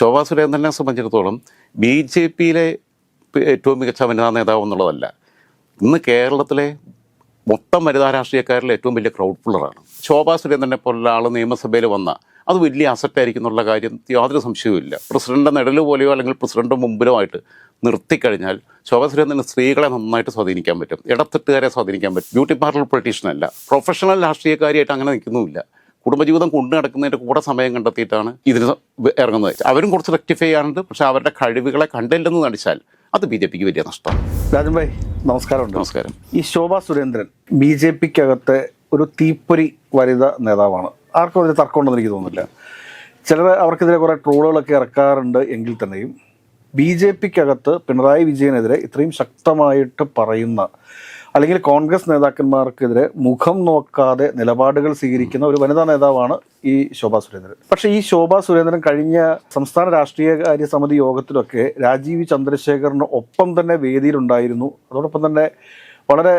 ശോഭാ സുരേന്ദ്രനെ സംബന്ധിച്ചിടത്തോളം B J പിയിലെ ഏറ്റവും മികച്ച വനിതാ നേതാവ് എന്നുള്ളതല്ല. ഇന്ന് കേരളത്തിലെ മൊത്തം വനിതാ രാഷ്ട്രീയക്കാരിൽ ഏറ്റവും വലിയ ക്രൗഡ് പുള്ളറാണ് ശോഭാ സുരേന്ദ്രനെ പോലുള്ള ആൾ നിയമസഭയിൽ വന്ന അത് വലിയ അസറ്റായിരിക്കും എന്നുള്ള കാര്യം യാതൊരു സംശയവുമില്ല പ്രസിഡന്റ് നിഴൽ പോലെയോ അല്ലെങ്കിൽ പ്രസിഡന്റ് മുമ്പിലോ ആയിട്ട് നിർത്തിക്കഴിഞ്ഞാൽ ശോഭാ സുരേന്ദ്രന് സ്ത്രീകളെ നന്നായിട്ട് സ്വാധീനിക്കാൻ പറ്റും. ഇടത്തെട്ടുകാരെ സ്വാധീനിക്കാൻ പറ്റും. ബ്യൂട്ടി പാർലർ പൊളിറ്റീഷ്യൻ അല്ല. പ്രൊഫഷണൽ രാഷ്ട്രീയക്കാരിയായിട്ട് അങ്ങനെ നിൽക്കുന്നുമില്ല. കുടുംബജീവിതം കൊണ്ടു നടക്കുന്നതിന്റെ കൂടെ സമയം കണ്ടെത്തിയിട്ടാണ് ഇതിന് ഇറങ്ങുന്നത്. അവരും കുറച്ച് റെക്ടിഫൈ ചെയ്യാറുണ്ട്. പക്ഷെ അവരുടെ കഴിവുകളെ കണ്ടില്ലെന്ന് നടിച്ചാൽ അത് ബി ജെ പിക്ക് വലിയ നഷ്ടമാണ് രാജൻ ഭായ് നമസ്കാരം നമസ്കാരം. ഈ ശോഭാ സുരേന്ദ്രൻ ബി ജെ പിക്കകത്തെ ഒരു തീപ്പൊരി വനിത നേതാവാണ്. ആർക്കും അതിന് തർക്കമുണ്ടെന്ന് എനിക്ക് തോന്നുന്നില്ല. ചിലർ അവർക്കെതിരെ കുറേ ട്രോളുകളൊക്കെ ഇറക്കാറുണ്ട് എങ്കിൽ തന്നെയും ബി ജെ പിക്കകത്ത് പിണറായി വിജയനെതിരെ ഇത്രയും ശക്തമായിട്ട് പറയുന്ന അല്ലെങ്കിൽ കോൺഗ്രസ് നേതാക്കന്മാർക്കെതിരെ മുഖം നോക്കാതെ നിലപാടുകൾ സ്വീകരിക്കുന്ന ഒരു വനിതാ നേതാവാണ് ഈ ശോഭാ സുരേന്ദ്രൻ. പക്ഷേ ഈ ശോഭാ സുരേന്ദ്രൻ കഴിഞ്ഞ സംസ്ഥാന രാഷ്ട്രീയ കാര്യ സമിതി യോഗത്തിലൊക്കെ രാജീവ് ചന്ദ്രശേഖറിന് ഒപ്പം തന്നെ വേദിയിലുണ്ടായിരുന്നു. അതോടൊപ്പം തന്നെ വളരെ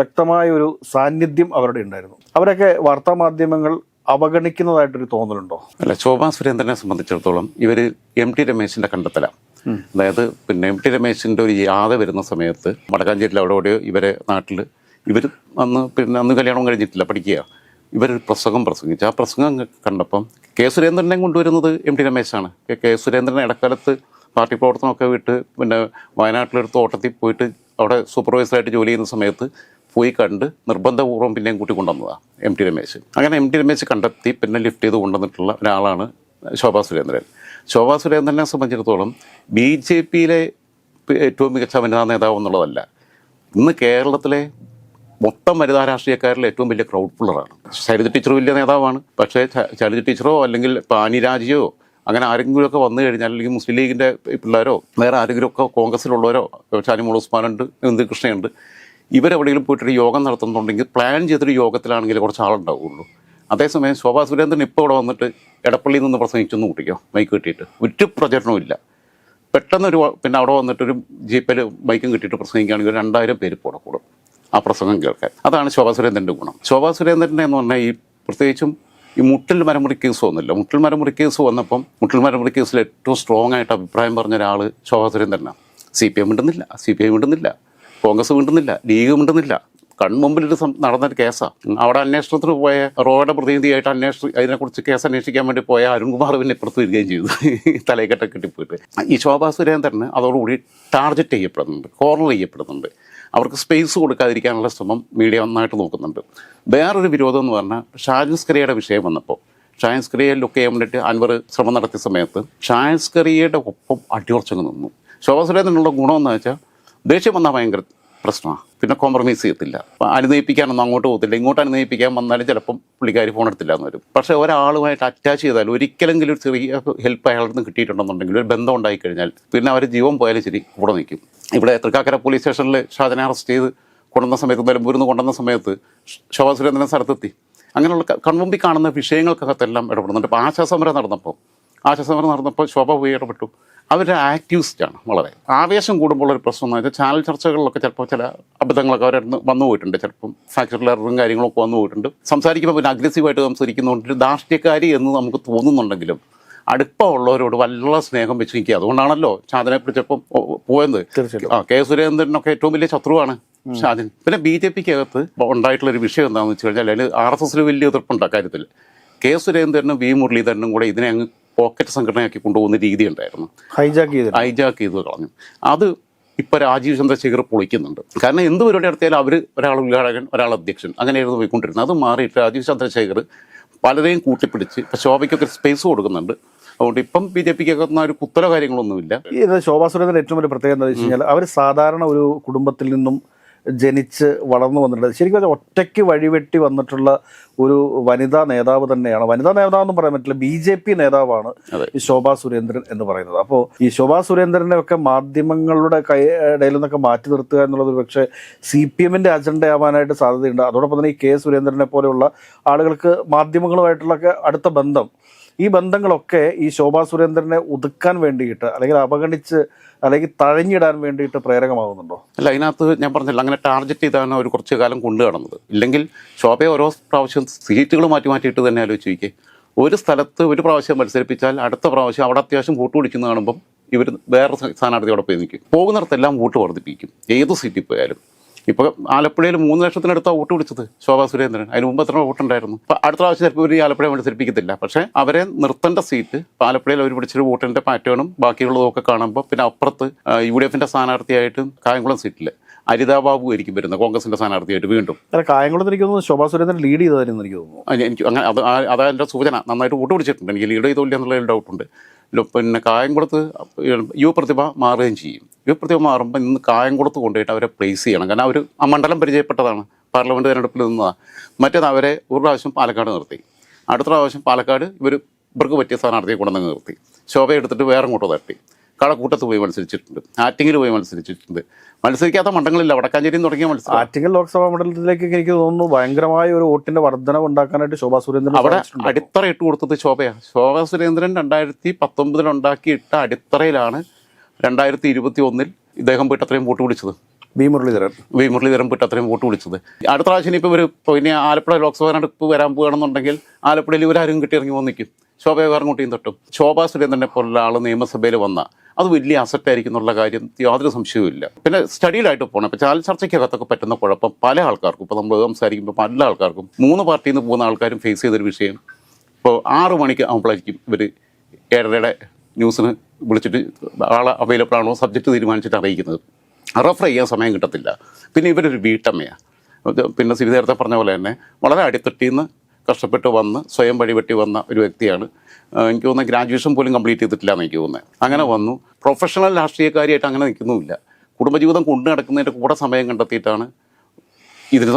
വ്യക്തമായ ഒരു സാന്നിധ്യം അവരുടെ ഉണ്ടായിരുന്നു. അവരൊക്കെ വാർത്താ മാധ്യമങ്ങൾ അവഗണിക്കുന്നതായിട്ടൊരു തോന്നലുണ്ടോ? അല്ല ശോഭാ സുരേന്ദ്രനെ സംബന്ധിച്ചിടത്തോളം ഇവർ എം ടി രമേശിന്റെ കണ്ടെത്തലാണ് അതായത് പിന്നെ എം ടി രമേശിന്റെ ഒരു യാത വരുന്ന സമയത്ത് വടക്കാഞ്ചേരിയിൽ അവിടെ ഓടിയോ ഇവരെ നാട്ടിൽ ഇവർ അന്ന് പിന്നെ അന്ന് കല്യാണം കഴിഞ്ഞിട്ടില്ല പഠിക്കുക. ഇവരൊരു പ്രസംഗം പ്രസംഗിച്ചു. ആ പ്രസംഗം കണ്ടപ്പം കെ സുരേന്ദ്രനെ കൊണ്ടുവരുന്നത് എം ടി രമേശാണ്. കെ- സുരേന്ദ്രൻ ഇടക്കാലത്ത് പാർട്ടി പ്രവർത്തനമൊക്കെ വിട്ട് പിന്നെ വയനാട്ടിലൊരു തോട്ടത്തിൽ പോയിട്ട് അവിടെ സൂപ്പർവൈസറായിട്ട് ജോലി ചെയ്യുന്ന സമയത്ത് പോയി കണ്ട് നിർബന്ധപൂർവം പിന്നെയും കൂട്ടി കൊണ്ടുവന്നതാണ് എം ടി രമേശ്. അങ്ങനെ എം ടി രമേശ് കണ്ടെത്തി പിന്നെ ലിഫ്റ്റ് ചെയ്ത് കൊണ്ടുവന്നിട്ടുള്ള ഒരാളാണ് ശോഭാ സുരേന്ദ്രൻ. ശോഭാ സുരേന്ദ്രനെ സംബന്ധിച്ചിടത്തോളം ബി ജെ പിയിലെ ഏറ്റവും മികച്ച വനിതാ നേതാവ് എന്നുള്ളതല്ല. ഇന്ന് കേരളത്തിലെ മൊത്തം വനിതാ രാഷ്ട്രീയക്കാരിലെ ഏറ്റവും വലിയ ക്രൗഡ് പുള്ളറാണ് ശൈലജ ടീച്ചർ വലിയ നേതാവാണ്. പക്ഷേ ശൈലജ ടീച്ചറോ അല്ലെങ്കിൽ പാനിരാജിയോ അങ്ങനെ ആരെങ്കിലും ഒക്കെ വന്നു കഴിഞ്ഞാൽ അല്ലെങ്കിൽ മുസ്ലിം ലീഗിന്റെ പിള്ളേരോ വേറെ ആരെങ്കിലും ഒക്കെ കോൺഗ്രസ്സിലുള്ളവരോ ഷാനിമോൾ ഉസ്മാനുണ്ട് ഇന്ദു കൃഷ്ണയുണ്ട് ഇവരെവിടെയെങ്കിലും പോയിട്ടൊരു യോഗം നടത്തുന്നുണ്ടെങ്കിൽ പ്ലാൻ ചെയ്തൊരു യോഗത്തിലാണെങ്കിൽ കുറച്ച് ആളുണ്ടാവുള്ളൂ അതേസമയം ശോഭാ സുരേന്ദ്രൻ ഇപ്പോൾ ഇവിടെ വന്നിട്ട് എടപ്പള്ളിയിൽ നിന്ന് പ്രസംഗിച്ചൊന്ന് കൂട്ടിക്കോ. മൈക്ക് കിട്ടിയിട്ട്. ഒരു പ്രചരണവും ഇല്ല. പെട്ടെന്നൊരു പിന്നെ അവിടെ വന്നിട്ടൊരു ജീപ്പിൽ ബൈക്കും കിട്ടിയിട്ട് പ്രസംഗിക്കുകയാണെങ്കിൽ ഒരു രണ്ടായിരം പേര് പോടെ കൂടും. ആ പ്രസംഗം കേൾക്കാൻ. അതാണ് ശോഭാ സുരേന്ദ്രന്റെ ഗുണം. ശോഭാ സുരേന്ദ്രന്റെ എന്ന് പറഞ്ഞാൽ ഈ പ്രത്യേകിച്ചും ഈ മുട്ടിൽ മരമുറി കേസ് വന്നില്ല മുട്ടിൽ മരമുറി കേസ് വന്നപ്പം മുട്ടിൽ മരമുറി കേസിൽ ഏറ്റവും സ്ട്രോങ് ആയിട്ട് അഭിപ്രായം പറഞ്ഞ ഒരാൾ ശോഭാ സുരേന്ദ്രനാണ്. സി പി എം മിണ്ടുന്നില്ല സി പി ഐ മിണ്ടുന്നില്ല കോൺഗ്രസ് മിണ്ടുന്നില്ല ലീഗ് മിണ്ടുന്നില്ല കൺമുമ്പിലൊരു നടന്ന നടന്നൊരു കേസാണ് അവിടെ അന്വേഷണത്തിന് പോയ റോയുടെ പ്രതിനിധിയായിട്ട് അന്വേഷണം അതിനെക്കുറിച്ച് കേസ് അന്വേഷിക്കാൻ വേണ്ടി പോയ അരുൺകുമാർ പിന്നെ ഇപ്പുറത്ത് വരികയും ചെയ്തു. തലയെക്കെട്ടൊക്കെ കെട്ടിപ്പോയിട്ട്. ഈ ശോഭാ സുരേന്ദ്രന് അതോടുകൂടി ടാർഗറ്റ് ചെയ്യപ്പെടുന്നുണ്ട് കോർണർ ചെയ്യപ്പെടുന്നുണ്ട്. അവർക്ക് സ്പേസ് കൊടുക്കാതിരിക്കാനുള്ള ശ്രമം മീഡിയ നന്നായിട്ട് നോക്കുന്നുണ്ട്. വേറൊരു വിരോധം എന്ന് പറഞ്ഞാൽ ഷാജിസ്കറിയയുടെ വിഷയം വന്നപ്പോൾ ഷായൻസ്കറിയെ ലുക്ക് ചെയ്യാൻ വേണ്ടിയിട്ട് അൻവർ ശ്രമം നടത്തിയ സമയത്ത് ഷായൻസ്കറിയയുടെ ഒപ്പം അടിയുറച്ചങ്ങ് നിന്നു. ശോഭാ സുരേന്ദ്രനുള്ള ഗുണമെന്ന് വെച്ചാൽ ദേഷ്യം വന്നാൽ ഭയങ്കര പ്രശ്നമാണ് പിന്നെ കോംപ്രമൈസ് ചെയ്യത്തില്ല. അനുനയിപ്പിക്കാനൊന്നും അങ്ങോട്ട് പോകത്തില്ല. ഇങ്ങോട്ട് അനുനയിപ്പിക്കാൻ വന്നാലും ചിലപ്പം പുള്ളിക്കാരി ഫോൺ എടുത്തില്ല എന്ന് വരും. പക്ഷേ ഒരാളുമായിട്ട് അറ്റാച്ച് ചെയ്താൽ ഒരിക്കലെങ്കിലും ഒരു ചെറിയ ഹെൽപ്പ് അയാളിൽ നിന്ന് കിട്ടിയിട്ടുണ്ടെന്നുണ്ടെങ്കിൽ ഒരു ബന്ധം ഉണ്ടായി കഴിഞ്ഞാൽ പിന്നെ അവർ ജീവൻ പോയാലും ശരി കൂടെ നിൽക്കും ഇവിടെ തൃക്കാക്കര പോലീസ് സ്റ്റേഷനിൽ ഷാജനെ അറസ്റ്റ് ചെയ്ത് കൊണ്ടുവന്ന സമയത്ത് നിലമ്പൂരിൽ നിന്ന് കൊണ്ടുവന്ന സമയത്ത് ശോഭാ സുരേന്ദ്രൻ സ്ഥലത്തെത്തി. അങ്ങനെയുള്ള കൺമുമ്പിൽ കാണുന്ന വിഷയങ്ങൾക്കകത്തെല്ലാം ഇടപെടുന്നുണ്ട്. ഇപ്പോൾ ആശാസമരം നടന്നപ്പോൾ ആശാസമരം നടന്നപ്പോൾ ശോഭ പോയി ഇടപെട്ടു. അവരുടെ ആക്ടിവിസ്റ്റാണ് വളരെ. ആവേശം കൂടുമ്പോൾ ഒരു പ്രശ്നം എന്ന് വെച്ചാൽ ചാനൽ ചർച്ചകളിലൊക്കെ ചിലപ്പോൾ ചില അബദ്ധങ്ങളൊക്കെ അവരുടെ അടുത്ത് വന്നു പോയിട്ടുണ്ട്. ചിലപ്പം ഫാക്ടറി എററും കാര്യങ്ങളൊക്കെ വന്നു പോയിട്ടുണ്ട്. സംസാരിക്കുമ്പോൾ പിന്നെ അഗ്രസീവായിട്ട് സംസാരിക്കുന്നതുകൊണ്ട് ഒരു ധാർഷ്ട്യക്കാരി എന്ന് നമുക്ക് തോന്നുന്നുണ്ടെങ്കിലും അടുപ്പമുള്ളവരോട് വല്ല സ്നേഹം വെച്ച് നിൽക്കുക അതുകൊണ്ടാണല്ലോ ഷാദിനെ പിടിച്ചപ്പം പോയത്. ആ കെ സുരേന്ദ്രനൊക്കെ ഏറ്റവും വലിയ ശത്രുവാണ് ഷാദിൻ പിന്നെ ബി ജെ പിക്ക് അകത്ത് ഉണ്ടായിട്ടുള്ള ഒരു വിഷയം എന്താണെന്ന് വെച്ച് കഴിഞ്ഞാൽ അതിൽ ആർ എസ് എസിൽ വലിയ എതിർപ്പുണ്ട് അക്കാര്യത്തിൽ. കെ സുരേന്ദ്രനും വി മുരളീധരനും കൂടെ ഇതിനെ അങ്ങ് പോക്കറ്റ് സംഘടനയാക്കി കൊണ്ടുപോകുന്ന രീതി ഉണ്ടായിരുന്നു ഹൈജാക്ക് ചെയ്ത് ഹൈജാക്ക് ചെയ്ത് കളഞ്ഞു. അത് ഇപ്പോൾ രാജീവ് ചന്ദ്രശേഖർ പൊളിക്കുന്നുണ്ട്. കാരണം എന്ത് പരിപാടി നടത്തിയാലും അവർ ഒരാൾ ഉദ്ഘാടകൻ ഒരാൾ അധ്യക്ഷൻ അങ്ങനെയായിരുന്നു പോയിക്കൊണ്ടിരുന്നത്. അത് മാറിയിട്ട് രാജീവ് ചന്ദ്രശേഖർ പലരെയും കൂട്ടിപ്പിടിച്ച് ഇപ്പം ശോഭയ്ക്കൊക്കെ സ്പേസ് കൊടുക്കുന്നുണ്ട്. അതുകൊണ്ട് ഇപ്പം ബി ജെ പിക്ക് ഒരു കുത്തര കാര്യങ്ങളൊന്നുമില്ല. ഈ ശോഭാ സുരേന്ദ്രൻ ഏറ്റവും വലിയ പ്രത്യേകത എന്താ വെച്ച് കഴിഞ്ഞാൽ അവർ സാധാരണ ഒരു കുടുംബത്തിൽ നിന്നും ജനിച്ച് വളർന്നു വന്നിട്ടുണ്ട്. ശരിക്കും പറഞ്ഞാൽ ഒറ്റയ്ക്ക് വഴിവെട്ടി വന്നിട്ടുള്ള ഒരു വനിതാ നേതാവ് തന്നെയാണ്. വനിതാ നേതാവ് എന്ന് പറയാൻ പറ്റില്ല ബി ജെ പി നേതാവാണ്. ഈ ശോഭാ സുരേന്ദ്രൻ എന്ന് പറയുന്നത്. അപ്പോൾ ഈ ശോഭാ സുരേന്ദ്രനെ ഒക്കെ മാധ്യമങ്ങളുടെ കൈ ഇടയിൽ നിന്നൊക്കെ മാറ്റി നിർത്തുക എന്നുള്ളത് ഒരു പക്ഷേ സി പി എമ്മിന്റെ അജണ്ട ആവാനായിട്ട് സാധ്യതയുണ്ട്. അതോടൊപ്പം തന്നെ ഈ കെ സുരേന്ദ്രനെ പോലെയുള്ള ആളുകൾക്ക് മാധ്യമങ്ങളുമായിട്ടുള്ളൊക്കെ അടുത്ത ബന്ധം ഈ ബന്ധങ്ങളൊക്കെ ഈ ശോഭാ സുരേന്ദ്രനെ ഒതുക്കാൻ വേണ്ടിയിട്ട് അല്ലെങ്കിൽ അവഗണിച്ച് അല്ലെങ്കിൽ തഴഞ്ഞിടാൻ വേണ്ടിയിട്ട് പ്രേരകമാകുന്നുണ്ടോ? അല്ല അതിനകത്ത് ഞാൻ പറഞ്ഞില്ല അങ്ങനെ ടാർഗറ്റ് ചെയ്താണ് അവർ കുറച്ച് കാലം കൊണ്ടു കടന്നത് ഇല്ലെങ്കിൽ ശോഭയെ ഓരോ പ്രാവശ്യം സീറ്റുകൾ മാറ്റി മാറ്റിയിട്ട് തന്നെ ആലോചിച്ച് ഒരു സ്ഥലത്ത് ഒരു പ്രാവശ്യം മത്സരിപ്പിച്ചാൽ അടുത്ത പ്രാവശ്യം അവിടെ അത്യാവശ്യം വോട്ട് പിടിക്കുന്ന കാണുമ്പം ഇവർ വേറെ സ്ഥാനാർത്ഥിയോടെ പോയി നിൽക്കും. പോകുന്നിടത്തെല്ലാം വോട്ട് വർദ്ധിപ്പിക്കും. ഏത് സീറ്റിൽ പോയാലും. ഇപ്പോൾ ആലപ്പുഴയിൽ മൂന്ന് ലക്ഷത്തിനടുത്താണ് വോട്ട് പിടിച്ചത് ശോഭാ സുരേന്ദ്രൻ. അതിന് മുമ്പ് എത്ര വോട്ടുണ്ടായിരുന്നു. അപ്പോൾ അടുത്ത പ്രാവശ്യം ചിലപ്പോൾ ഇവർ ആലപ്പുഴ മത്സരിപ്പിക്കത്തില്ല പക്ഷേ അവരെ നിർത്തേണ്ട സീറ്റ് ആലപ്പുഴയിൽ അവർ പിടിച്ചൊരു വോട്ടിന്റെ പാറ്റേണും ബാക്കിയുള്ളതും ഒക്കെ കാണുമ്പോൾ പിന്നെ അപ്പുറത്ത് യു ഡി എഫിന്റെ സ്ഥാനാർത്ഥിയായിട്ട് കായംകുളം സീറ്റിൽ അരിതാ ബാബു ആയിരിക്കും വരുന്നത് കോൺഗ്രസിന്റെ സ്ഥാനാർത്ഥിയായിട്ട് വീണ്ടും. അല്ല കായംകുളത്ത് എനിക്ക് തോന്നുന്നു ശോഭാ സുരേന്ദ്രൻ ലീഡ് ചെയ്തതായിരുന്നു എനിക്ക് തോന്നുന്നു. എനിക്ക് അങ്ങനെ അത് അതാ എന്റെ സൂചന. നന്നായിട്ട് വോട്ട് പിടിച്ചിട്ടുണ്ട്. എനിക്ക് ലീഡ് ചെയ്തോല്ല എന്നുള്ള ഡൗട്ടുണ്ട് പിന്നെ കായംകുളത്ത് യു പ്രതിഭ മാറുകയും ചെയ്യും. യു പ്രതിഭ മാറുമ്പോൾ ഇന്ന് കായംകുളത്ത് കൊണ്ടുപോയിട്ട് അവരെ പ്ലേസ് ചെയ്യണം. കാരണം അവർ ആ മണ്ഡലം പരിചയപ്പെട്ടതാണ്. പാർലമെന്റ് തിരഞ്ഞെടുപ്പിൽ നിന്നതാണ് മറ്റേത് അവരെ ഒരു പ്രാവശ്യം പാലക്കാട് നിർത്തി. അടുത്ത പ്രാവശ്യം പാലക്കാട് ഇവർ ഇവർക്ക് പറ്റിയ സ്ഥാനാർത്ഥിയെ കൊണ്ടുവന്ന് നിർത്തി. ശോഭ എടുത്തിട്ട് വേറെ അങ്ങോട്ട് തട്ടി. കളക്കൂട്ടത്ത് പോയി മത്സരിച്ചിട്ടുണ്ട്. ആറ്റിങ്ങിൽ പോയി മത്സരിച്ചിട്ടുണ്ട്. മത്സരിക്കാത്ത മണ്ഡലങ്ങളില്ല. വടക്കാഞ്ചേരി തുടങ്ങിയ മത്സരം. ആറ്റിങ്ങൽ ലോക്സഭാ മണ്ഡലത്തിലേക്ക് എനിക്ക് തോന്നുന്നു ഭയങ്കരമായ ഒരു വോട്ടിന്റെ വർധനവ് ഉണ്ടാക്കാനായിട്ട് ശോഭാ സുരേന്ദ്രൻ അവിടെ. അടിത്തറ ഇട്ട് കൊടുത്തത് ശോഭയാണ് ശോഭാ സുരേന്ദ്രൻ രണ്ടായിരത്തി പത്തൊമ്പതിൽ ഉണ്ടാക്കിയിട്ട അടിത്തറയിലാണ് രണ്ടായിരത്തി ഇരുപത്തി ഒന്നിൽ ഇദ്ദേഹം പോയിട്ട് അത്രയും വോട്ട് പിടിച്ചത് വി മുരളീധരൻ. വി മുരളീധരൻ പോയിട്ട് അത്രയും വോട്ട് പിടിച്ചത് അടുത്ത പ്രാവശ്യം ഇപ്പോൾ ഇവർ പിന്നെ ആലപ്പുഴ ലോക്സഭാ തെരഞ്ഞെടുപ്പ് വരാൻ പോകുകയാണെന്നുണ്ടെങ്കിൽ ആലപ്പുഴയിൽ ഇവരാരും കിട്ടി ഇറങ്ങി വന്നിക്കും ശോഭയെ വേറെ കൂട്ടിയും തട്ടും. ശോഭാ സുരേന്ദ്രനെ പോലുള്ള ആൾ നിയമസഭയിൽ വന്ന അത് വലിയ അസറ്റായിരിക്കും എന്നുള്ള കാര്യം യാതൊരു സംശയവുമില്ല പിന്നെ സ്റ്റഡിയിലായിട്ട് പോകണം ഇപ്പോൾ ചാൽ ചർച്ചയ്ക്കകത്തൊക്കെ പറ്റുന്ന കുഴപ്പം പല ആൾക്കാർക്കും ഇപ്പോൾ നമ്മൾ സംസാരിക്കുമ്പോൾ പല ആൾക്കാർക്കും മൂന്ന് പാർട്ടിയിൽ നിന്ന് പോകുന്ന ആൾക്കാരും ഫേസ് ചെയ്തൊരു വിഷയം. ഇപ്പോൾ ആറ് മണിക്ക് ആകുമ്പോഴായിരിക്കും ഇവർ ഏഴരയുടെ ന്യൂസിന് വിളിച്ചിട്ട് ആളെ അവൈലബിൾ ആണോ സബ്ജക്റ്റ് തീരുമാനിച്ചിട്ട് അറിയിക്കുന്നത്. റെഫർ ചെയ്യാൻ സമയം കിട്ടത്തില്ല. പിന്നെ ഇവരൊരു വീട്ടമ്മയാണ് പിന്നെ സിരി നേരത്തെ പറഞ്ഞ പോലെ തന്നെ വളരെ അടിത്തട്ടിൽ നിന്ന് കഷ്ടപ്പെട്ട് വന്ന് സ്വയം വഴിവെട്ടി വന്ന ഒരു വ്യക്തിയാണ്. എനിക്ക് തോന്നുന്നത് ഗ്രാജുവേഷൻ പോലും കംപ്ലീറ്റ് ചെയ്തിട്ടില്ല എന്ന് എനിക്ക് തോന്നുന്നത് അങ്ങനെ വന്നു. പ്രൊഫഷണൽ രാഷ്ട്രീയക്കാരിയായിട്ട് അങ്ങനെ നിൽക്കുന്നുമില്ല. കുടുംബജീവിതം കൊണ്ടു നടക്കുന്നതിന്റെ കൂടെ സമയം കണ്ടെത്തിയിട്ടാണ് ഇതിന്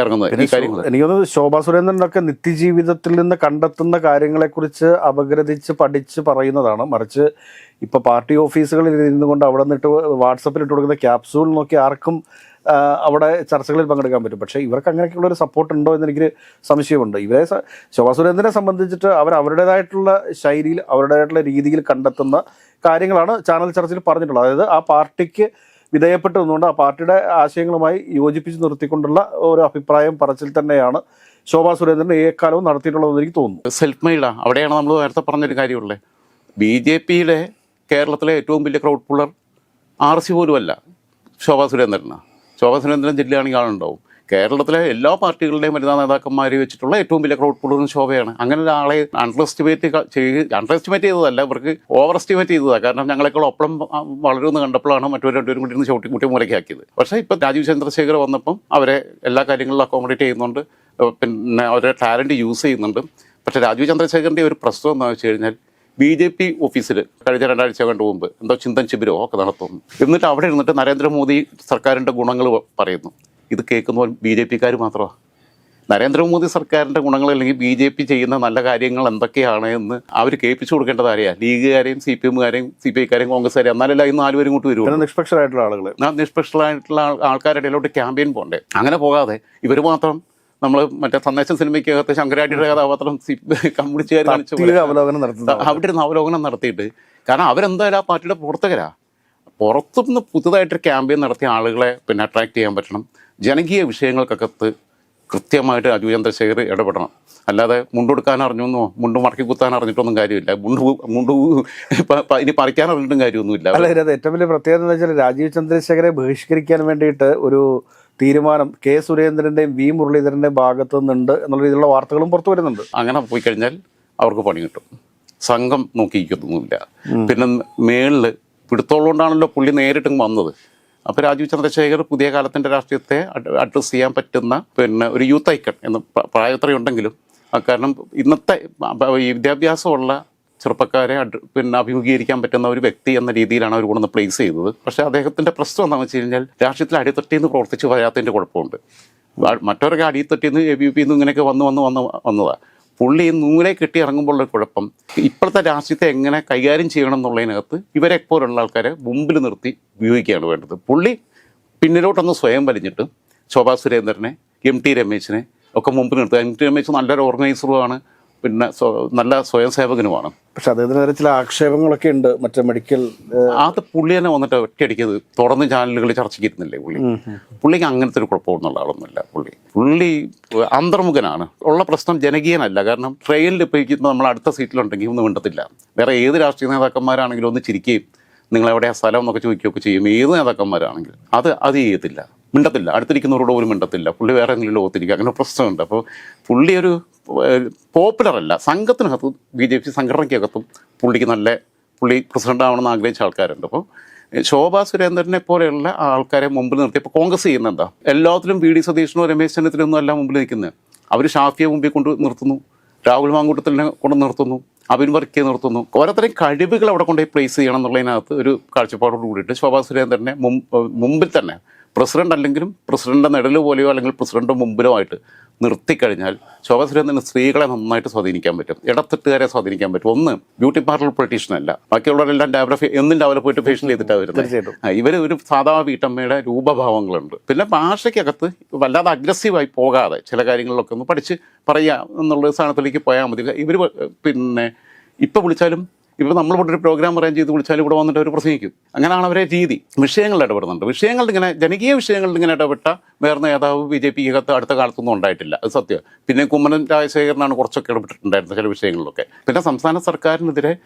ഇറങ്ങുന്നത്. എനിക്ക് തോന്നുന്നത് ശോഭാ സുരേന്ദ്രനൊക്കെ നിത്യജീവിതത്തിൽ നിന്ന് കണ്ടെത്തുന്ന കാര്യങ്ങളെക്കുറിച്ച് അപഗ്രഥിച്ച് പഠിച്ച് പറയുന്നതാണ്. മറിച്ച് ഇപ്പോൾ പാർട്ടി ഓഫീസുകളിൽ ഇരുന്നുകൊണ്ട് അവിടെ നിന്നിട്ട് വാട്സപ്പിൽ ഇട്ട് കൊടുക്കുന്ന ക്യാപ്സൂൾ നോക്കി ആർക്കും അവിടെ ചർച്ചകളിൽ പങ്കെടുക്കാൻ പറ്റും. പക്ഷേ ഇവർക്ക് അങ്ങനെയൊക്കെയുള്ള ഒരു സപ്പോർട്ട് ഉണ്ടോ എന്ന് എനിക്ക് സംശയമുണ്ട്. ഇവരെ ശോഭാ സുരേന്ദ്രനെ സംബന്ധിച്ചിട്ട് അവർ അവരുടേതായിട്ടുള്ള ശൈലിയിൽ അവരുടേതായിട്ടുള്ള രീതിയിൽ കണ്ടെത്തുന്ന കാര്യങ്ങളാണ് ചാനൽ ചർച്ചയിൽ പറഞ്ഞിട്ടുള്ളത്. അതായത് ആ പാർട്ടിക്ക് വിധേയപ്പെട്ട് നിന്നുകൊണ്ട് ആ പാർട്ടിയുടെ ആശയങ്ങളുമായി യോജിപ്പിച്ച് നിർത്തിക്കൊണ്ടുള്ള ഒരു അഭിപ്രായം പറച്ചിൽ തന്നെയാണ് ശോഭാ സുരേന്ദ്രൻ ഏക്കാലവും നടത്തിയിട്ടുള്ളതെന്ന് എനിക്ക് തോന്നുന്നു. സെൽഫ് മെയ്ഡാ? അവിടെയാണ് നമ്മൾ നേരത്തെ പറഞ്ഞൊരു കാര്യമുള്ളത് ബി ജെ പിയിലെ കേരളത്തിലെ ഏറ്റവും വലിയ ക്രൗഡ് പുള്ളർ ആർ സി പോലുമല്ല ശോഭാ സുരേന്ദ്രനാണ്. ശോഭാ സുരേന്ദ്രൻ ജില്ലയാണെങ്കിൽ ആളുണ്ടാവും. കേരളത്തിലെ എല്ലാ പാർട്ടികളുടെയും വനിതാ നേതാക്കന്മാരെ വെച്ചിട്ടുള്ള ഏറ്റവും വലിയ ക്രൗഡ് പുള്ളറും ശോഭയാണ്. അങ്ങനെ ഒരാളെ അണ്ടർ എസ്റ്റിമേറ്റ് ചെയ്ത് അണ്ടർ എസ്റ്റിമേറ്റ് ചെയ്തതല്ല ഇവർക്ക് ഓവർ എസ്റ്റിമേറ്റ് ചെയ്തതാണ് കാരണം ഞങ്ങളെക്കാൾ ഒപ്പം ആ, വളരുമെന്ന് കണ്ടപ്പോഴാണ് മറ്റൊരു രണ്ടുപേരും കൂടി ഇരുന്ന് ചവിട്ടി കുട്ടി മുരക്കാക്കിയത് പക്ഷേ ഇപ്പോൾ രാജീവ് ചന്ദ്രശേഖർ വന്നപ്പം അവരെ എല്ലാ കാര്യങ്ങളിലും അക്കോമഡേറ്റ് ചെയ്യുന്നുണ്ട്. പിന്നെ അവരുടെ ടാലന്റ് യൂസ് ചെയ്യുന്നുണ്ട്. പക്ഷേ രാജീവ് ചന്ദ്രശേഖരന്റെ ഒരു പ്രശ്നം എന്താണെന്ന് വെച്ച് കഴിഞ്ഞാൽ ബി ജെ പി ഓഫീസിൽ കഴിഞ്ഞ രണ്ടാഴ്ച കണ്ടു മുമ്പ് എന്തോ ചിന്തൻ ശിബിരോ ഒക്കെ നടത്തുന്നു എന്നിട്ട് അവിടെ ഇരുന്നിട്ട് നരേന്ദ്രമോദി സർക്കാരിന്റെ ഗുണങ്ങൾ പറയുന്നു. ഇത് കേൾക്കുന്നവർ ബി ജെ പിക്കാർ മാത്രമാണ് നരേന്ദ്രമോദി സർക്കാരിന്റെ ഗുണങ്ങൾ അല്ലെങ്കിൽ ബി ജെ പി ചെയ്യുന്ന നല്ല കാര്യങ്ങൾ എന്തൊക്കെയാണ് എന്ന് അവർ കേൾപ്പിച്ചു കൊടുക്കേണ്ടത് അറിയാം ലീഗുകാരെയും സി പി എമ്മുകാരെയും സി പി ഐക്കാരെയും കോൺഗ്രസ്സുകാരെയും. എന്നാലല്ല ഇന്ന് നാലുപേരും കൂട്ടി വരും നിഷ്പക്ഷരായിട്ടുള്ള ആളുകൾ നിഷ്പക്ഷരായിട്ടുള്ള ആൾക്കാരുടെ ഇടയിലോട്ട് ക്യാമ്പയിൻ പോകണ്ടേ അങ്ങനെ പോകാതെ ഇവർ മാത്രം നമ്മൾ മറ്റേ സന്ദേശം സിനിമയ്ക്കകത്ത് ശങ്കരാട്ടിയുടെ കഥാപാത്രം കമ്മ്യൂണിസ്റ്റുകാർ കാണിച്ചു അവലോകനം അവിടെ ഇരുന്ന് അവലോകനം നടത്തിയിട്ട്. കാരണം അവരെന്തായാലും ആ പാർട്ടിയുടെ പുറത്തുകരാ പുറത്തുനിന്ന് പുതുതായിട്ടൊരു ക്യാമ്പയിൻ നടത്തിയ ആളുകളെ പിന്നെ അട്രാക്ട് ചെയ്യാൻ പറ്റണം. ജനകീയ വിഷയങ്ങൾക്കകത്ത് കൃത്യമായിട്ട് അജു ചന്ദ്രശേഖർ ഇടപെടണം. അല്ലാതെ മുണ്ടെടുക്കാൻ അറിഞ്ഞൊന്നോ മുണ്ട് മടക്കി കുത്താൻ അറിഞ്ഞിട്ടൊന്നും കാര്യമില്ല. മുണ്ട് മുണ്ടു ഇനി പറിക്കാൻ അറിഞ്ഞിട്ടും കാര്യമൊന്നുമില്ല. അല്ല ഇതിനകത്ത് ഏറ്റവും വലിയ പ്രത്യേകത എന്ന് വെച്ചാൽ രാജീവ് ചന്ദ്രശേഖരെ ബഹിഷ്കരിക്കാൻ വേണ്ടിയിട്ട് ഒരു തീരുമാനം കെ സുരേന്ദ്രന്റെയും വി മുരളീധരന്റെയും ഭാഗത്തു നിന്നുണ്ട് എന്നുള്ള രീതിയിലുള്ള വാർത്തകളും പുറത്തു വരുന്നുണ്ട്. അങ്ങനെ പോയി കഴിഞ്ഞാൽ അവർക്ക് പണി കിട്ടും. സംഘം നോക്കിയിരിക്കുന്നില്ല പിന്നെ മേളിൽ പിടുത്തോളുകൊണ്ടാണല്ലോ പുള്ളി നേരിട്ടും വന്നത്. അപ്പോൾ രാജീവ് ചന്ദ്രശേഖർ പുതിയ കാലത്തിന്റെ രാഷ്ട്രീയത്തെ അഡ്രസ്സ് ചെയ്യാൻ പറ്റുന്ന പിന്നെ ഒരു യൂത്ത് ഐക്കൺ എന്ന് പ്രായത്രയുണ്ടെങ്കിലും കാരണം ഇന്നത്തെ ഈ വിദ്യാഭ്യാസമുള്ള ചെറുപ്പക്കാരെ പിന്നെ അഭിമുഖീകരിക്കാൻ പറ്റുന്ന ഒരു വ്യക്തി എന്ന രീതിയിലാണ് അവർ കൊണ്ടുവന്ന് പ്ലേസ് ചെയ്തത്. പക്ഷേ അദ്ദേഹത്തിന്റെ പ്രശ്നം എന്താണെന്ന് വെച്ച് കഴിഞ്ഞാൽ രാഷ്ട്രീയത്തിൽ അടിത്തട്ടിന്ന് പ്രവർത്തിച്ച് വരാത്തതിന്റെ കുഴപ്പമുണ്ട്. മറ്റവർക്ക് മറ്റവരൊക്കെ അടിത്തട്ടിന്ന് എ ബി പിന്ന് ഇങ്ങനെയൊക്കെ വന്ന് വന്ന് വന്ന് വന്നതാണ് പുള്ളി നൂലെ കെട്ടി ഇറങ്ങുമ്പോഴുള്ള കുഴപ്പം ഇപ്പോഴത്തെ രാഷ്ട്രീയത്തെ എങ്ങനെ കൈകാര്യം ചെയ്യണം എന്നുള്ളതിനകത്ത് ഇവരെ പോലുള്ള ആൾക്കാരെ മുമ്പിൽ നിർത്തി ഉപയോഗിക്കുകയാണ് വേണ്ടത്. പുള്ളി പിന്നിലോട്ടൊന്ന് സ്വയം വലിഞ്ഞിട്ട് ശോഭാ സുരേന്ദ്രനെ എം ടി രമേശിനെ ഒക്കെ മുമ്പിൽ നിർത്തുക. എം ടി രമേശ് നല്ലൊരു ഓർഗനൈസറുമാണ് പിന്നെ നല്ല സ്വയം സേവകനുമാണ് പക്ഷെ അദ്ദേഹത്തിനെതിരെ ചില ആക്ഷേപങ്ങളൊക്കെ ഉണ്ട്. മറ്റേ മെഡിക്കൽ അത് പുള്ളി തന്നെ വന്നിട്ട് ഒറ്റയടിക്കത് തുറന്ന് ചാനലുകളിൽ ചർച്ചയ്ക്ക് ഇരുന്നില്ലേ പുള്ളി? പുള്ളിക്ക് അങ്ങനത്തെ ഒരു കുഴപ്പമൊന്നുള്ള ആളൊന്നുമില്ല പുള്ളി. പുള്ളി അന്തർമുഖനാണ്. ഉള്ള പ്രശ്നം ജനകീയനല്ല. കാരണം ട്രെയിനിൽ ഇപ്പോൾ നമ്മൾ അടുത്ത സീറ്റിലുണ്ടെങ്കിൽ ഒന്നും മിണ്ടത്തില്ല. വേറെ ഏത് രാഷ്ട്രീയ നേതാക്കന്മാരാണെങ്കിലും ഒന്ന് ചിരിക്കുകയും നിങ്ങൾ എവിടെയാ സ്ഥലം എന്നൊക്കെ ചോദിക്കുകയൊക്കെ ചെയ്യും. ഏത് നേതാക്കന്മാരാണെങ്കിലും. അത് അത് ചെയ്യത്തില്ല. മിണ്ടത്തില്ല. അടുത്തിരിക്കുന്നവരോട് പോലും മിണ്ടത്തില്ല. പുള്ളി വേറെ എന്തെങ്കിലും ലോകത്തിരിക്കുക അങ്ങനെ പ്രശ്നമുണ്ട്. അപ്പോൾ പുള്ളി ഒരു പോപ്പുലർ അല്ല സംഘത്തിനകത്തും ബി ജെ പി സംഘടനയ്ക്കകത്തും പുള്ളിക്ക് നല്ല പുള്ളി പ്രസിഡന്റ് ആവണമെന്ന് ആഗ്രഹിച്ച ആൾക്കാരുണ്ട്. അപ്പോൾ ശോഭാ സുരേന്ദ്രനെ പോലെയുള്ള ആൾക്കാരെ മുമ്പിൽ നിർത്തി. ഇപ്പോൾ കോൺഗ്രസ് ചെയ്യുന്ന എന്താ എല്ലാത്തിലും വി ഡി സതീഷിനോ രമേശ് ചെന്നിത്തലൊന്നും അല്ല മുമ്പിൽ നിൽക്കുന്നത്. അവർ ഷാഫിയെ മുമ്പിൽ കൊണ്ട് നിർത്തുന്നു. രാഹുൽ മാങ്കൂട്ടത്തിനെ കൊണ്ട് നിർത്തുന്നു. അബിൻ വർക്കിയെ നിർത്തുന്നു. ഓരോരുത്തരെയും കഴിവുകൾ അവിടെ കൊണ്ടുപോയി പ്ലേസ് ചെയ്യണം എന്നുള്ളതിനകത്ത് ഒരു കാഴ്ചപ്പാടോട് കൂടിയിട്ട് ശോഭാ സുരേന്ദ്രനെ മുമ്പിൽ തന്നെ പ്രസിഡന്റ് അല്ലെങ്കിലും പ്രസിഡന്റിന്റെ നിഴൽ പോലെയോ അല്ലെങ്കിൽ പ്രസിഡന്റ് മുമ്പിലോ ആയിട്ട് നിർത്തിക്കഴിഞ്ഞാൽ ശോഭാ സുരേന്ദ്രന് സ്ത്രീകളെ നന്നായിട്ട് സ്വാധീനിക്കാൻ പറ്റും. ഇടത്തെട്ടുകാരെ സ്വാധീനിക്കാൻ പറ്റും. ഒന്ന് ബ്യൂട്ടി പാർലർ പൊളിറ്റീഷ്യൻ അല്ല. ബാക്കിയുള്ളവരെല്ലാം രാവിലെ എന്നും രാവിലെ പോയിട്ട് ഫേഷ്യൽ ചെയ്തിട്ടാണ് വരുന്നത് ഇവർ ഒരു സാധാ വീട്ടമ്മയുടെ രൂപഭാവങ്ങളുണ്ട്. പിന്നെ ഭാഷയ്ക്കകത്ത് വല്ലാതെ അഗ്രസീവായി പോകാതെ ചില കാര്യങ്ങളിലൊക്കെ ഒന്ന് പഠിച്ച് പറയുക എന്നുള്ള സ്ഥാനത്തിലേക്ക് പോയാൽ മതി. ഇവർ പിന്നെ ഇപ്പം വിളിച്ചാലും ഇപ്പോൾ നമ്മൾ ഇവിടെ ഒരു പ്രോഗ്രാം അറേഞ്ച് ചെയ്ത് വിളിച്ചാലും ഇവിടെ വന്നിട്ട് അവർ പ്രസംഗിക്കും. അങ്ങനെയാണ് അവരെ രീതി. വിഷയങ്ങളിൽ ഇടപെടുന്നുണ്ട്. വിഷയങ്ങളിൽ ഇങ്ങനെ ജനകീയ വിഷയങ്ങളിൽ ഇങ്ങനെ ഇടപെട്ട വേറെ നേതാവ് ബി ജെ പിക്കകത്ത് അടുത്ത കാലത്തൊന്നും ഉണ്ടായിട്ടില്ല. അത് സത്യം. പിന്നെ കുമ്മനം രാജശേഖരനാണ് കുറച്ചൊക്കെ ഇടപെട്ടിട്ടുണ്ടായിരുന്നത് ചില വിഷയങ്ങളിലൊക്കെ. പിന്നെ സംസ്ഥാന സർക്കാരിനെതിരെ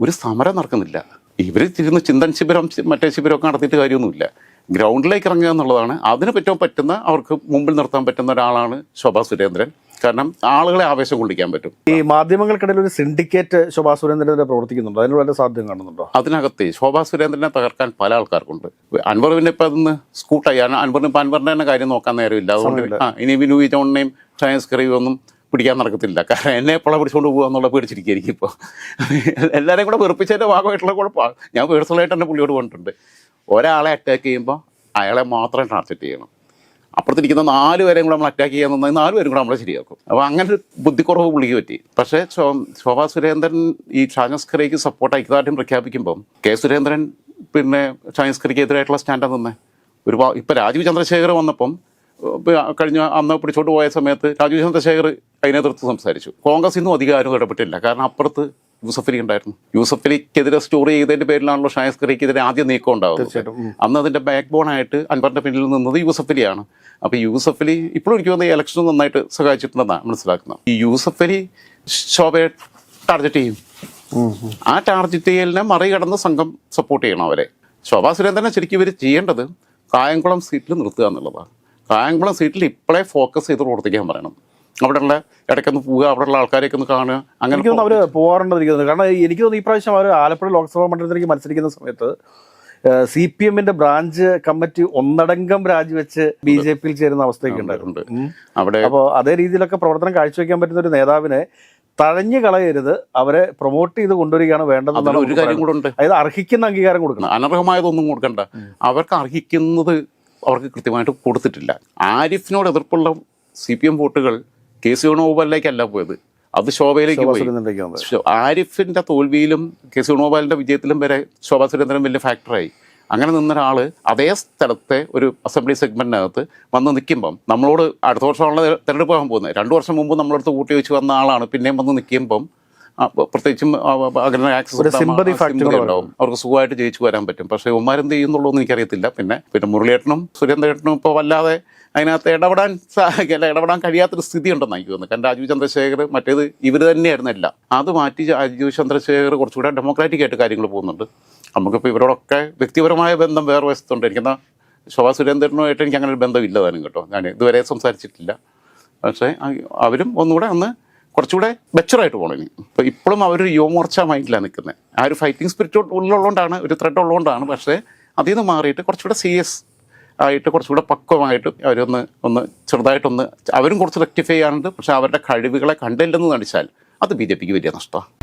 ഒരു സമരം നടക്കുന്നില്ല. ഇവർ തിരുന്ന് ചിന്തൻ ശിബിരം മറ്റേ ശിബിരമൊക്കെ നടത്തിയിട്ട് കാര്യമൊന്നുമില്ല. ഗ്രൗണ്ടിലേക്ക് ഇറങ്ങുക എന്നുള്ളതാണ്. അതിന് പറ്റാൻ പറ്റുന്ന അവർക്ക് മുമ്പിൽ നിർത്താൻ പറ്റുന്ന ഒരാളാണ് ശോഭാ സുരേന്ദ്രൻ. കാരണം ആളുകളെ ആവേശം കൊള്ളിക്കാൻ പറ്റും. ഈ മാധ്യമങ്ങൾക്കിടയിൽ ഒരു സിൻഡിക്കേറ്റ് ശോഭാ സുരേന്ദ്രനെ പ്രവർത്തിക്കുന്നുണ്ട്? അതിന് വല്ല സാധ്യത കാണുന്നുണ്ടോ? അതിനകത്ത് ശോഭാ സുരേന്ദ്രനെ തകർക്കാൻ പല ആൾക്കാർക്കുണ്ട്. അൻവർ പിന്നെ ഇപ്പം അതൊന്ന് സ്കൂട്ടായി കാരണം അൻവറിന് ഇപ്പം അൻവറിന്റെ തന്നെ കാര്യം നോക്കാൻ നേരമില്ല അതുകൊണ്ട് ആ ഇനി വിനു ജോണിനെയും ഷയൻസ് കറിയും ഒന്നും പിടിക്കാൻ നടക്കത്തില്ല. കാരണം എന്നെ എപ്പോഴാണ് പിടിച്ചുകൊണ്ട് പോകുക എന്നുള്ള പേടിച്ചിരിക്കുകയായിരിക്കും ഇപ്പോൾ എല്ലാവരെയും കൂടെ വെറുപ്പിച്ചതിന്റെ ഭാഗമായിട്ടുള്ള കുഴപ്പമാണ് ഞാൻ പേഴ്സണലായിട്ട് തന്നെ പുള്ളിയോട് പറഞ്ഞിട്ടുണ്ട്. ഒരാളെ അറ്റാക്ക് ചെയ്യുമ്പോൾ അയാളെ മാത്രം ടാർഗറ്റ് ചെയ്യണം. അപ്പുറത്തിരിക്കുന്ന നാല് പേരെയും കൂടെ നമ്മൾ അറ്റാക്ക് ചെയ്യാൻ നിന്നാൽ നാല് പേരും കൂടെ നമ്മളെ ശരിയാക്കും. അപ്പോൾ അങ്ങനെ ഒരു ബുദ്ധിക്കുറവ് പുള്ളിക്ക് പറ്റി. പക്ഷേ ശോ- ശോഭാ സുരേന്ദ്രൻ ഈ ഷാജസ്കറിക്ക് സപ്പോർട്ട് ഐക്യദാർഢ്യം പ്രഖ്യാപിക്കുമ്പം കെ സുരേന്ദ്രൻ പിന്നെ ഷാജസ്കറിക്ക് എതിരായിട്ടുള്ള സ്റ്റാൻഡാണ് തന്നെ ഒരു ഇപ്പം രാജീവ് ചന്ദ്രശേഖർ വന്നപ്പം കഴിഞ്ഞ അന്ന് പിടിച്ചോട്ട് പോയ സമയത്ത് രാജീവ് ചന്ദ്രശേഖർ അതിനെതിർത്ത് സംസാരിച്ചു. കോൺഗ്രസ് ഇന്നും അധികാരം ഇടപെട്ടില്ല. കാരണം അപ്പുറത്ത് യൂസഫ് അലി ഉണ്ടായിരുന്നു യൂസഫ് അലിക്കെതിരെ സ്റ്റോറി ചെയ്തതിന്റെ പേരിലാണല്ലോ ഷായസ് കറിക്കെതിരെ ആദ്യം നീക്കം ഉണ്ടാവുന്നത്. അന്ന് അതിന്റെ ബാക്ക് ബോൺ ആയിട്ട് അൻവറിന്റെ പിന്നിൽ നിന്നത് യൂസഫലിയാണ്. അപ്പൊ യൂസഫ് അലി ഇപ്പോഴും എനിക്ക് തോന്നുന്നു ഈ ഇലക്ഷൻ നന്നായിട്ട് സഹായിച്ചിട്ടുണ്ടെന്നാണ് മനസ്സിലാക്കുന്നത്. ഈ യൂസഫലി ശോഭയെ ടാർഗറ്റ് ചെയ്യും. ആ ടാർഗറ്റ് ചെയ്യലിനെ മറികടന്ന് സംഘം സപ്പോർട്ട് ചെയ്യണം അവരെ. ശോഭാ സുരേന്ദ്രനെ ശരിക്കും ഇവർ ചെയ്യേണ്ടത് കായംകുളം സീറ്റിൽ നിർത്തുക എന്നുള്ളതാണ്. കായംകുളം സീറ്റിൽ ഇപ്പോഴേ ഫോക്കസ് ചെയ്ത് പ്രവർത്തിക്കാൻ പറയണം. അവിടെയുള്ള ഇടയ്ക്കൊന്ന് പോവുക അവിടെയുള്ള ആൾക്കാരെയൊക്കെ ഒന്ന് കാണുക അങ്ങനെ അവർ പോകാറുണ്ടെന്ന് എനിക്ക് തോന്നുന്നു കാരണം എനിക്ക് തോന്നുന്നു ഈ പ്രാവശ്യം അവർ ആലപ്പുഴ ലോക്സഭാ മണ്ഡലത്തിലേക്ക് മത്സരിക്കുന്ന സമയത്ത് സി പി എമ്മിന്റെ ബ്രാഞ്ച് കമ്മിറ്റി ഒന്നടങ്കം രാജിവെച്ച് ബി ജെ പിയിൽ ചേരുന്ന അവസ്ഥയൊക്കെ ഉണ്ടായിട്ടുണ്ട് അവിടെ അപ്പോൾ അതേ രീതിയിലൊക്കെ പ്രവർത്തനം കാഴ്ചവെക്കാൻ പറ്റുന്ന ഒരു നേതാവിനെ തഴഞ്ഞു കളയരുത് അവരെ പ്രൊമോട്ട് ചെയ്ത് കൊണ്ടുവരികയാണ് അതിൽ ഒരു കാര്യം. കൂടെ ഉണ്ട്. അതായത് അർഹിക്കുന്ന അംഗീകാരം കൊടുക്കണം. അനർഹമായതൊന്നും കൊടുക്കണ്ട. അവർക്ക് അർഹിക്കുന്നത് അവർക്ക് കൃത്യമായിട്ട് കൊടുത്തിട്ടില്ല. ആരിഫിനോട് എതിർപ്പുള്ള സി പി എം വോട്ടുകൾ കെ സി വേണുഗോപാലിലേക്കല്ല പോയത്. അത് ശോഭയിലേക്ക് പോയി. ആരിഫിന്റെ തോൽവിയിലും കെ സി വേണുഗോപാലിന്റെ വിജയത്തിലും വരെ ശോഭാ സുരേന്ദ്രൻ വലിയ ഫാക്ടറായി അങ്ങനെ നിന്ന ഒരാൾ അതേ സ്ഥലത്തെ ഒരു അസംബ്ലി സെഗ്മെന്റിനകത്ത് വന്ന് നിൽക്കുമ്പം നമ്മളോട് അടുത്ത വർഷമുള്ള തെരഞ്ഞെടുപ്പ് ആകാൻ പോകുന്നത്. രണ്ടു വർഷം മുമ്പ് നമ്മളടുത്ത് കൂട്ടി വെച്ച് വന്ന ആളാണ്. പിന്നെയും വന്ന് നിൽക്കുമ്പം പ്രത്യേകിച്ചും അങ്ങനെ ആക്സസ് സിമ്പതി ഉണ്ടാവും. അവർക്ക് സുഖമായിട്ട് ജയിച്ചു വരാൻ പറ്റും. പക്ഷേ ഉമ്മാരെന്ത് ചെയ്യുന്നുള്ളൂ എന്ന് എനിക്കറിയത്തില്ല. പിന്നെ പിന്നെ മുരളിയേട്ടനും സുരേന്ദ്രേട്ടനും ഇപ്പോൾ വല്ലാതെ അതിനകത്ത് ഇടപെടാൻ സാധിക്കില്ല ഇടപെടാൻ കഴിയാത്തൊരു സ്ഥിതി ഉണ്ടെന്ന് എനിക്ക് തോന്നുന്നു കാരണം രാജീവ് ചന്ദ്രശേഖർ മറ്റേത് ഇവർ തന്നെയായിരുന്നു എല്ലാം അത് മാറ്റി രാജീവ് ചന്ദ്രശേഖർ കുറച്ചുകൂടെ ഡെമോക്രാറ്റിക് ആയിട്ട് കാര്യങ്ങൾ പോകുന്നുണ്ട്. നമുക്കിപ്പോൾ ഇവരോടൊക്കെ വ്യക്തിപരമായ ബന്ധം വേറെ വശത്തുണ്ട്. എനിക്കെന്താ ശോഭാ സുരേന്ദ്രനുമായിട്ട് എനിക്ക് അങ്ങനെ ഒരു ബന്ധമില്ല താനും കേട്ടോ. ഞാൻ ഇതുവരെ സംസാരിച്ചിട്ടില്ല. പക്ഷേ അവരും ഒന്നുകൂടെ ഒന്ന് കുറച്ചുകൂടെ ബെച്ചറായിട്ട് പോകണം ഇനി. ഇപ്പോൾ ഇപ്പോഴും അവർ യുവമോർച്ച മൈൻഡിലാണ് നിൽക്കുന്നത് ആ ഒരു ഫൈറ്റിംഗ് സ്പിരിറ്റ് ഉള്ളതുകൊണ്ടാണ് ഒരു ത്രെഡ് ഉള്ളതുകൊണ്ടാണ്. പക്ഷേ അതിൽ നിന്ന് മാറിയിട്ട് കുറച്ചുകൂടെ സീരിയസ് ആയിട്ട് കുറച്ചുകൂടെ പക്വമായിട്ട് അവരൊന്ന് ഒന്ന് ചെറുതായിട്ടൊന്ന് അവരും കുറച്ച് റെക്ടിഫൈ ചെയ്യാനുണ്ട് പക്ഷേ അവരുടെ കഴിവുകളെ കണ്ടില്ലെന്ന് നടിച്ചാൽ അത് ബി ജെ പിക്ക് വലിയ നഷ്ടമാണ്